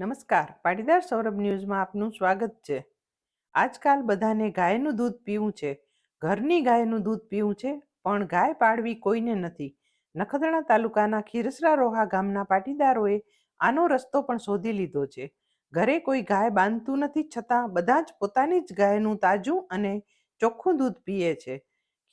નમસ્કાર. પાટીદાર સૌરભ ન્યૂઝમાં આપનું સ્વાગત છે. આજકાલ બધાને ગાયનું દૂધ પીવું છે. ઘરની ગાયનું દૂધ પીવું છે, પણ ગાય પાળવી કોઈને નથી. નખત્રાણા તાલુકાના ખીરસરા રોહા ગામના પાટીદારોએ આનો રસ્તો પણ શોધી લીધો છે. ઘરે કોઈ ગાય બાંધતું નથી, છતાં બધા જ પોતાની જ ગાયનું તાજું અને ચોખ્ખું દૂધ પીએ છે.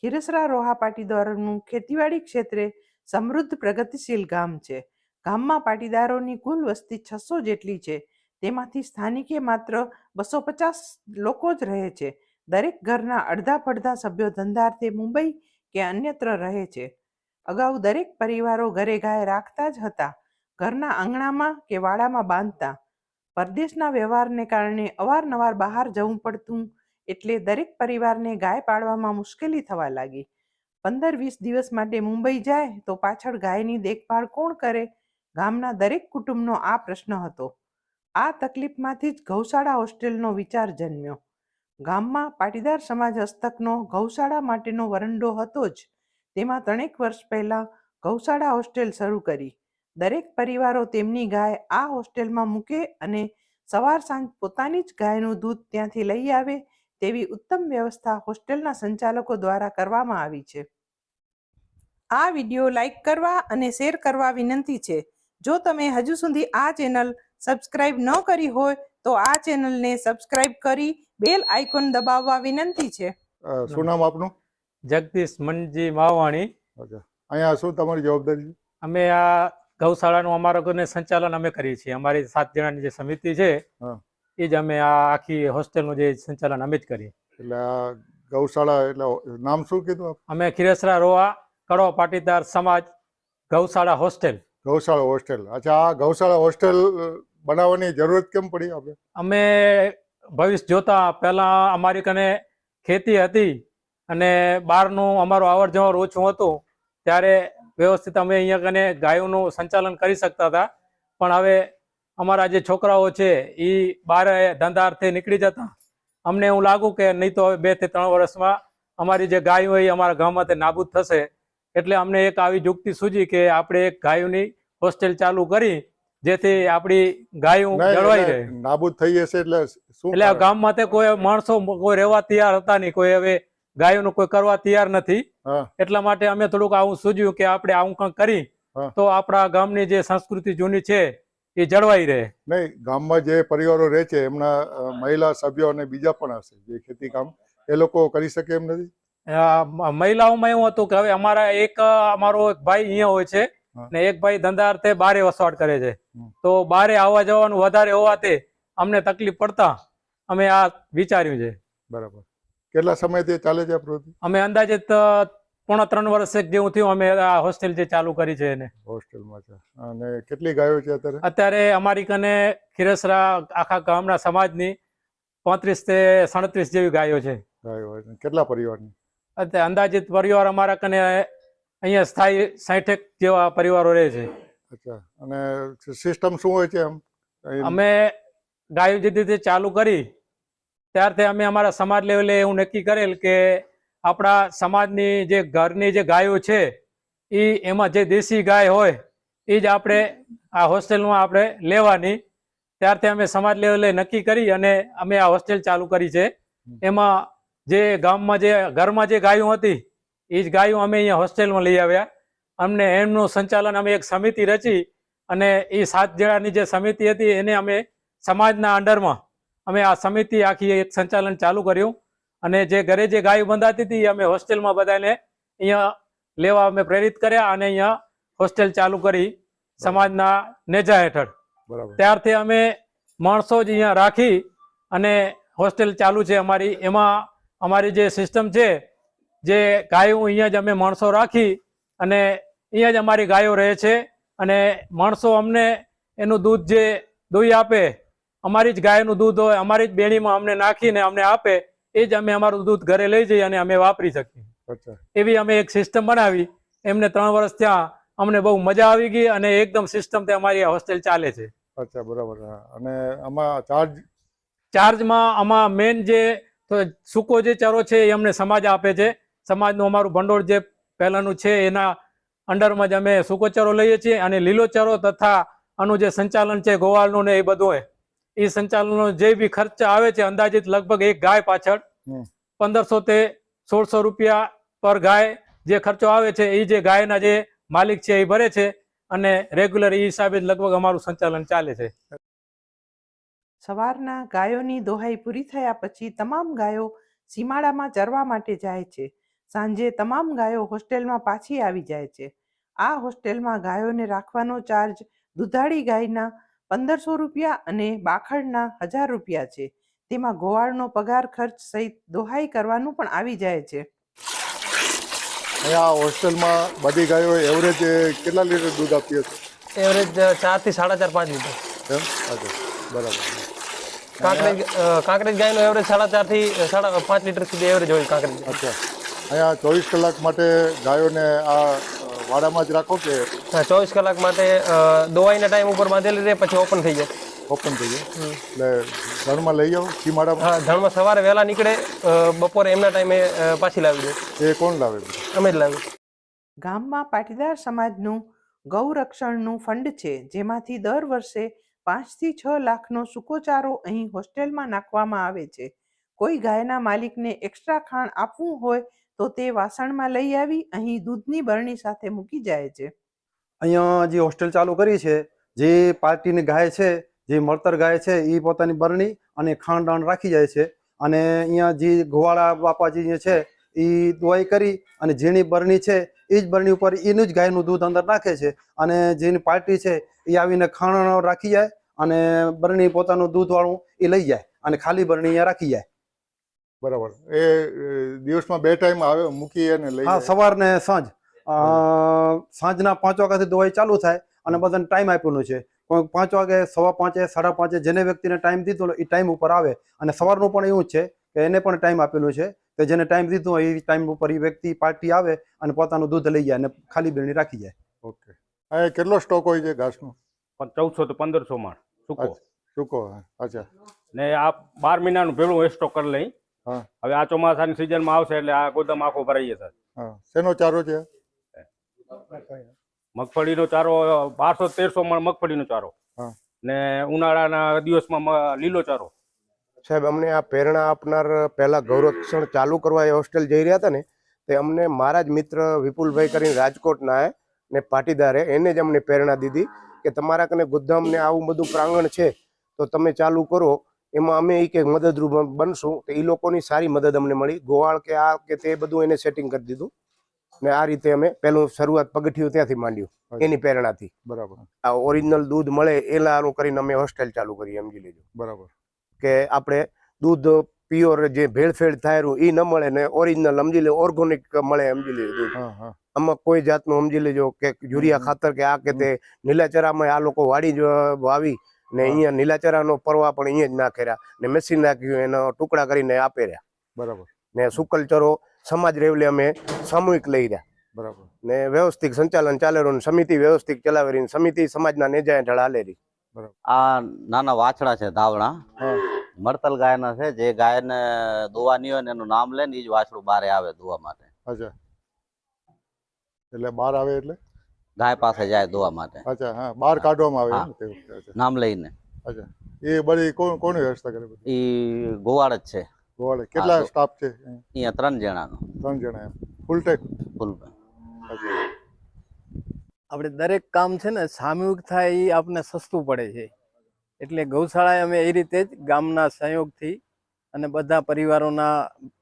ખીરસરા રોહા પાટીદારોનું ખેતીવાડી ક્ષેત્રે સમૃદ્ધ પ્રગતિશીલ ગામ છે. ગામમાં પાટીદારોની કુલ વસ્તી છસો જેટલી છે. તેમાંથી સ્થાનિકે માત્ર બસો પચાસ લોકો જ રહે છે. દરેક ઘરના અડધા પડધા સભ્યો ધંધાર્થે મુંબઈ કે અન્યત્ર રહે છે. અગાઉ દરેક પરિવારો ઘરે ગાય રાખતા જ હતા. ઘરના આંગણામાં કે વાડામાં બાંધતા. પરદેશના વ્યવહારને કારણે અવારનવાર બહાર જવું પડતું એટલે દરેક પરિવારને ગાય પાળવામાં મુશ્કેલી થવા લાગી. પંદર વીસ દિવસ માટે મુંબઈ જાય તો પાછળ ગાયની દેખભાળ કોણ કરે? ગામના દરેક કુટુંબનો આ પ્રશ્ન હતો. આ તકલીફમાંથી જ ગૌશાળા હોસ્ટેલનો વિચાર જન્મ્યો. ગામમાં પાટીદાર સમાજ હસ્તકનો ગૌશાળા માટેનો વરંડો હતો જ. તેમાં ત્રણેક વર્ષ પહેલાં ગૌશાળા હોસ્ટેલ શરૂ કરી. દરેક પરિવારો તેમની ગાય આ હોસ્ટેલમાં મૂકે અને સવાર સાંજ પોતાની જ ગાયનું દૂધ ત્યાંથી લઈ આવે તેવી ઉત્તમ વ્યવસ્થા હોસ્ટેલના સંચાલકો દ્વારા કરવામાં આવી છે. આ વિડિયો લાઈક કરવા અને શેર કરવા વિનંતી છે. જો તમે હજુ સુધી આ ચેનલ સબસ્ક્રાઇબ ન કરી હોય તો આ ચેનલને સબસ્ક્રાઇબ કરી બેલ આઇકોન દબાવવા વિનંતી છે. શું નામ આપનું? જગદીશ મનજી માવાણી અહીંયા શું તમારી જવાબદારી અમે આ ગૌશાળાનું અમારા ઘરને સંચાલન અમે કરીએ છીએ. અમારી સાત જણાની જે સમિતિ છે એ જ અમે આ આખી હોસ્ટેલનું જે સંચાલન અમે જ કરીએ. એટલે ગૌશાળા એટલે નામ શું કીધું અમે ખીરસરા રોવા કડવા પાટીદાર સમાજ ગૌશાળા હોસ્ટેલ. ગૌશાળા હોસ્ટેલ. અચ્છા ગૌશાળા હોસ્ટેલ બનાવવાની જરૂરત કેમ પડી આપણે? અમે ભવિષ્ય જોતા પહેલા અમારી કને ખેતી હતી અને બહારનું અમારું અવર જવર ઓછું હતું. ત્યારે વ્યવસ્થિત અમે અહીંયા કને ગાયોનું સંચાલન કરી શકતા હતા. પણ હવે અમારા જે છોકરાઓ છે એ બહાર ધંધાર્થે નીકળી જતા. અમને એવું લાગુ કે નહીં તો હવે બેથી ત્રણ વર્ષમાં અમારી જે ગાયો હોય અમારા ગામમાંથી નાબૂદ થશે. એટલે અમને એક આવી જુક્તિ સૂજી કે આપણે એક ગાયોની હોસ્ટેલ ચાલુ કરી જેથી આપણી ગાયો જળવાઈ રહે. નાબૂદ થઈ જશે એટલે શું એટલે ગામમાં તે કોઈ માણસો કોઈ રહેવા તૈયાર હતા નહીં કોઈ હવે ગાયોનું કોઈ કરવા તૈયાર નથી. એટલા માટે અમે થોડુંક આવું સૂજ્યું કે આપણે આવું કંઈક કરી તો આપણા ગામની જે સંસ્કૃતિ જૂની છે એ જળવાઈ રહે. નહીં ગામમાં જે પરિવારો રહે છે એમના મહિલા સભ્યો અને બીજા પણ હશે જે ખેતી કામ એ લોકો કરી શકે એમ નથી? મહિલાઓમાં એવું હતું કે હવે અમારા એક અમારો એક ભાઈ અહીંયા હોય છે. ને એક ભાઈ ધંધાર્થે બારે વસવાટ કરે છે. તો બારે આવવા જવાનું વધારે હોવાથી અમને તકલીફ પડતા અમે આ વિચાર્યું છે. બરાબર. કેટલા સમયથી ચાલે છે પ્રવૃત્તિ? અમે અંદાજે પોણા ત્રણ વર્ષ જેવું થયું અમે આ હોસ્ટેલ જે ચાલુ કરી છે એને. હોસ્ટેલમાં છે. અને કેટલી ગાયો છે અત્યારે? અત્યારે અમારી કને ખીરસરા આખા ગામના સમાજની પાંત્રીસ તે સાડત્રીસ જેવી ગાયો છે. ગાયો. કેટલા પરિવારની? અત્યારે અંદાજિત પરિવાર અમારા કને અહીંયા સ્થાયી સાઠેક જેવા પરિવારો રહે છે. અચ્છા. અને સિસ્ટમ શું હોય છે એમ? અમે ગાયો જે રીતે ચાલુ કરી ત્યારથી અમે અમારા સમાજ લેવલે એવું નક્કી કરેલ કે આપણા સમાજની જે ઘરની જે ગાયો છે એ એમાં જે દેશી ગાય હોય એ જ આપણે આ હોસ્ટેલમાં આપણે લેવાની. ત્યારથી અમે સમાજ લેવલે નક્કી કરી અને અમે આ હોસ્ટેલ ચાલુ કરી છે. એમાં જે ગામમાં જે ઘરમાં જે ગાયો હતી એ જ ગાયો અમે અહીંયા હોસ્ટેલમાં લઈ આવ્યા. અમને એમનું સંચાલન અમે એક સમિતિ રચી અને એ સાત જણાની જે સમિતિ હતી એને અમે સમાજના અંડરમાં અમે આ સમિતિ આખી એક સંચાલન ચાલુ કર્યું. અને જે ઘરે જે ગાયો બંધાતી હતી એ અમે હોસ્ટેલમાં બધાને અહીંયા લેવા અમે પ્રેરિત કર્યા અને અહીંયા હોસ્ટેલ ચાલુ કરી સમાજના નેજા હેઠળ. ત્યારથી અમે માણસો જ અહીંયા રાખી અને હોસ્ટેલ ચાલુ છે અમારી. એમાં અમારી જે સિસ્ટમ છે જે ગાયો અહીંયા જ અમે માણસો રાખી અને અહીંયા જ અમારી ગાયો રહે છે અને માણસો અમને એનું દૂધ જે દોઈ આપે અમારી જ ગાયનું દૂધ હોય અમારી જ બેણીમાં અમને નાખીને અમને આપે એ જ અમે અમારું દૂધ ઘરે લઈ જઈએ અને અમે વાપરી શકીએ. એવી અમે એક સિસ્ટમ બનાવી એમને ત્રણ વર્ષ ત્યાં અમને બહુ મજા આવી ગઈ અને એકદમ સિસ્ટમ તે અમારી હોસ્ટેલ ચાલે છે. અચ્છા બરાબર. અને આમાં ચાર્જ ચાર્જમાં આમાં મેન જે સૂકો જે ચરો છે એ અમને સમાજ આપે છે. સમાજનું અમારું ભંડોળ જે પહેલાંનું છે એના અંડરમાં જ અમે સુકોચરો લઈએ છીએ અને લીલોચરો તથા આનું જે સંચાલન છે ગોવાળનું ને એ બધું હોય એ સંચાલનનો જે બી ખર્ચ આવે છે અંદાજિત લગભગ એક ગાય પાછળ પંદરસો તે સોળસો રૂપિયા પર ગાય જે ખર્ચો આવે છે એ જે ગાયના જે માલિક છે એ ભરે છે અને રેગ્યુલર એ હિસાબે લગભગ અમારું સંચાલન ચાલે છે. સવારના ગાયોની દોહાઈ પૂરી થયા પછી તમામ ગાયો સીમાડામાં ચરવા માટે જાય છે. સાંજે તમામ ગાયો હોસ્ટેલમાં પાછી આવી જાય છે. આ હોસ્ટેલમાં ગાયોને રાખવાનો ચાર્જ દુધાળી ગાયના પંદરસો રૂપિયા અને બાખડના હજાર રૂપિયા છે. તેમાં ગોવાળનો પગાર ખર્ચ સહિત દોહાઈ કરવાનું પણ આવી જાય છે. અહીંયા હોસ્ટેલમાં બધી ગાયો એવરેજ કેટલા લીટર દૂધ આપીએ છે? એવરેજ ચારથી સાડા ચાર પાંચ લીટર. એમ? અચ્છા બરાબર. કાંકરેજ કાંકરેજ ગાયનો એવરેજ સાડા ચારથી સાડા પાંચ લીટર સુધી એવરેજ હોય કાંકરેજ. અચ્છા. અહીંયા ચોવીસ કલાક માટે ગાયોને આ વાડામાં જ રાખો કે હા ચોવીસ કલાક માટે દોવાઈના ટાઈમ ઉપર બાંધેલી રહે પછી ઓપન થઈ જાય. ઓપન થઈ જાય. એટલે ધણમાં લઈ જાઓ સીમાડામાં હા ધણમાં સવારે વહેલા નીકળે બપોરે એમના ટાઈમે પાછી લાવી દે. એ કોણ લાવે? અમે જ લાવી ગામમાં પાટીદાર સમાજનું ગૌરક્ષણનું ફંડ છે જેમાંથી દર વર્ષે પાંચથી છ લાખનો સુકોચારો અહીં હોસ્ટેલમાં નાખવામાં આવે છે. કોઈ ગાયના માલિકને એક્સ્ટ્રા ખાણ આપવું હોય તો તે વાસણમાં લઈ આવી, અહીં દૂધની બરણી સાથે મૂકી જાય છે. અહીંયા જે હોસ્ટેલ ચાલુ કરી છે, જે પાર્ટીની ગાય છે, જે મળતર ગાય છે એ પોતાની બરણી અને ખાંડ રાખી જાય છે. અને અહીંયા જે ગોવાળા બાપાજી જે છે એ દવાઈ કરી અને જેની બરણી છે એ જ બરણી ઉપર એનું જ ગાયનું દૂધ અંદર નાખે છે. અને જેની પાર્ટી છે એ આવીને ખાણ રાખી જાય અને બરણી પોતાનું દૂધવાળું એ લઈ જાય અને ખાલી બરણી અહીંયા રાખી જાય. બરાબર. એ દિવસમાં બે ટાઈમ આવે મૂકી અને લઈ હા જાય. સવાર ને સાંજ સાંજના પાંચ વાગ્યાથી દવાઈ ચાલુ થાય અને બધાને ટાઈમ આપેલું છે. કોઈ પાંચ વાગે સવા પાંચે સાડા પાંચે જેને વ્યક્તિને ટાઈમ દીધો એ ટાઈમ ઉપર આવે. અને સવારનું પણ એવું જ છે કે એને પણ ટાઈમ આપેલું છે કે જેને ટાઈમ દીધો હોય એ ટાઈમ ઉપર એ વ્યક્તિ પાર્ટી આવે અને પોતાનું દૂધ લઈ જાય અને ખાલી બેણી રાખી જાય. ઓકે અહીંયા કેટલો સ્ટોક હોય છે ઘાસનો? પણ ચૌદસો તો પંદરસો માણ સૂકો. સૂકો હા, અચ્છા. ને આ બાર મહિનાનું ભેળું સ્ટોક કરી લઈ. હા. હવે આ ચોમાસાની સિઝનમાં આવશે એટલે આ ગોદામ આખો ભરાઈ જશે. શેનો ચારો છે? મગફળીનો ચારો બારસો તેરસો મણ મગફળીનો ચારો. ને ઉનાળાના દિવસમાં લીલો ચારો. સાહેબ અમને આ પ્રેરણા આપનાર પહેલા ગૌરક્ષણ ચાલુ કરવા એ હોસ્ટેલ જઈ રહ્યા હતા ને તે અમને મારા જ મિત્ર વિપુલભાઈ કરીને રાજકોટના ને પાટીદારે એને જ અમને પ્રેરણા દીધી કે તમારા કને ગોદામ ને આવું બધું પ્રાંગણ છે તો તમે ચાલુ કરો. એમાં અમે એ કે મદદરૂપ બનશું. તો એ લોકોની સારી મદદ અમને મળી. ગોવાળ કે આ કે તે બધું એને સેટિંગ કરી દીધું. ને આ રીતે અમે પહેલું શરૂઆત પગથિયું ત્યાંથી માંડ્યું એની પ્રેરણાથી. બરાબર. આ ઓરિજિનલ દૂધ મળે એ લારું કરીને અમે હોસ્ટેલ ચાલુ કરી સમજી લેજો. બરાબર. કે આપણે દૂધ પ્યોર જે ભેળફેળ થાયરું એ ન મળે ને ઓરિજિનલ સમજી લે ઓર્ગોનિક મળે સમજી લેજો દૂધ. આમાં કોઈ જાતનું સમજી લેજો કે યુરિયા ખાતર કે આ કે તે નીલાચરામાં આ લોકો વાડી જ વાવી ને અહીંયા નીલાચરાનો પરવા પણ અહીંયા જ નાખેરા ને મેસી નાખ્યું એનો ટુકડા કરીને આપે રહ્યા બરાબર. ને સુકલચરો સમાજ રેવલે અમે સામૂહિક લઈ રહ્યા. બરાબર. ને વ્યવસ્થિત સંચાલન ચાલે રહ્યું ને સમિતિ વ્યવસ્થિત ચલાવી રહી ને સમિતિ સમાજના નેજા હેઠળ હાલે રહી. આ નાના વાછડા છે ધાવણા. મરતલ ગાયના છે જે ગાયને દોવાની હોય ને એનું નામ લે ને એ જ વાછડું બારે આવે દોવા માટે. અચ્છા. એટલે બહાર આવે એટલે? ગાય પાસે જાય દોવા માટે. અચ્છા હા બહાર કાઢવામાં આવે એમ? નામ લઈને. અચ્છા એ બધી કોણ કોની વ્યવસ્થા કરે એ ગોવાળ જ છે. ગોવાળ. કેટલા સ્ટાફ છે અહીંયા? ત્રણ જણાનો. ત્રણ જણા એમ. ફૂલ ટાઈમ ફૂલ આપણે દરેક કામ છે ને સામૂહિક થાય એ આપણને સસ્તું પડે છે. એટલે ગૌશાળાએ અમે એ રીતે જ ગામના સહયોગથી અને બધા પરિવારોના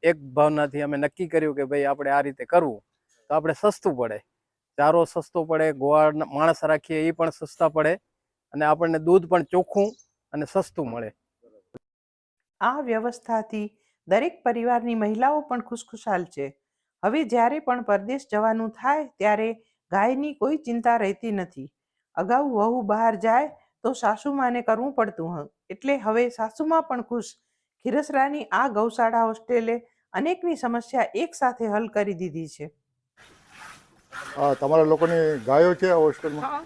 એક ભાવનાથી અમે નક્કી કર્યું કે ભાઈ આપણે આ રીતે કરવું. તો આપણે સસ્તું પડે. ચારો સસ્તો પડે ગોવાળ માણસ રાખીએ એ પણ સસ્તા પડે અને આપણને દૂધ પણ ચોખ્ખું અને સસ્તું મળે. આ વ્યવસ્થાથી દરેક પરિવારની મહિલાઓ પણ ખુશખુશાલ છે. હવે જ્યારે પણ પરદેશ જવાનું થાય ત્યારે ગાયની કોઈ ચિંતા રહેતી નથી. અગાઉ વહુ બહાર જાય તો સાસુમાને કરવું પડતું એટલે હવે સાસુમાં પણ ખુશ. ખીરસરાની આ ગૌશાળા હોસ્ટેલે અનેકની સમસ્યા એક સાથે હલ કરી દીધી છે. હા તમારા લોકોની ગાયો છે આ હોસ્ટેલમાં?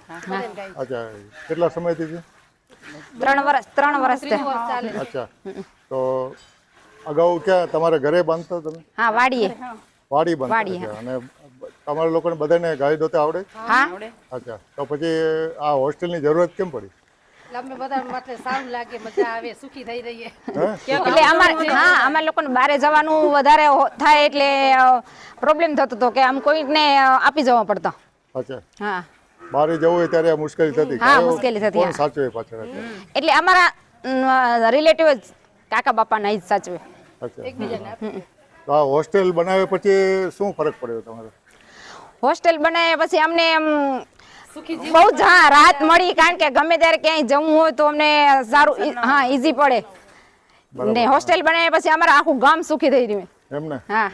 અચ્છા કેટલા સમયથી છે? ત્રણ વર્ષ ત્રણ વર્ષ અચ્છા તો અગાઉ ક્યાં તમારા ઘરે બાંધતા તમે? હા વાડીએ. વાડી બાંધતા. અને તમારા લોકોને બધાને ગાય દોતા આવડે? હા. અચ્છા તો પછી આ હોસ્ટેલની જરૂરત કેમ પડી? અમે બધા માટે સારું લાગે મજા આવે સુખી થઈ રહીએ. એટલે અમારે હા અમારે લોકોને બહારે જવાનું વધારે થાય એટલે પ્રોબ્લેમ થતો હતો કે આમ કોઈને આપી જવા પડતો. અચ્છા. હા. બહાર જવું હોય ત્યારે મુશ્કેલી થતી. હા, મુશ્કેલી થતી, કોણ સાચવે પાછળ એટલે અમારા રિલેટિવ જ કાકા બાપાના જ સાચવે. અચ્છા. તો હોસ્ટેલ બનાવે પછી શું ફરક પડ્યો તમારે? હોસ્ટેલ બનાવ્યા પછી અમને એમ બહુ જ હા રાહત મળી કારણ કે ગમે ત્યારે ક્યાંય જવું હોય તો અમને સારું હા ઈઝી પડે. ને હોસ્ટેલ બનાવ્યા પછી અમારા આખું ગામ સુખી થઈ રહ્યું એમ ને હા.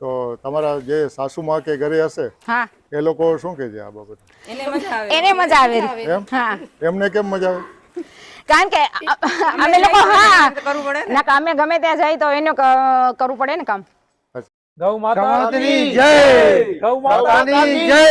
તો તમારા જે સાસુમાં કે ઘરે હશે હા. એ લોકો શું કહે છે આ બાબત? એને મજા આવે. એમ? હા. એમને કેમ મજા આવે? કારણ કે અમે લોકો હા. ના. કે અમે ગમે ત્યાં જાય તો એનું કરવું પડે ને કામ. ગૌ માતાની જય. ગૌ માતાની જય.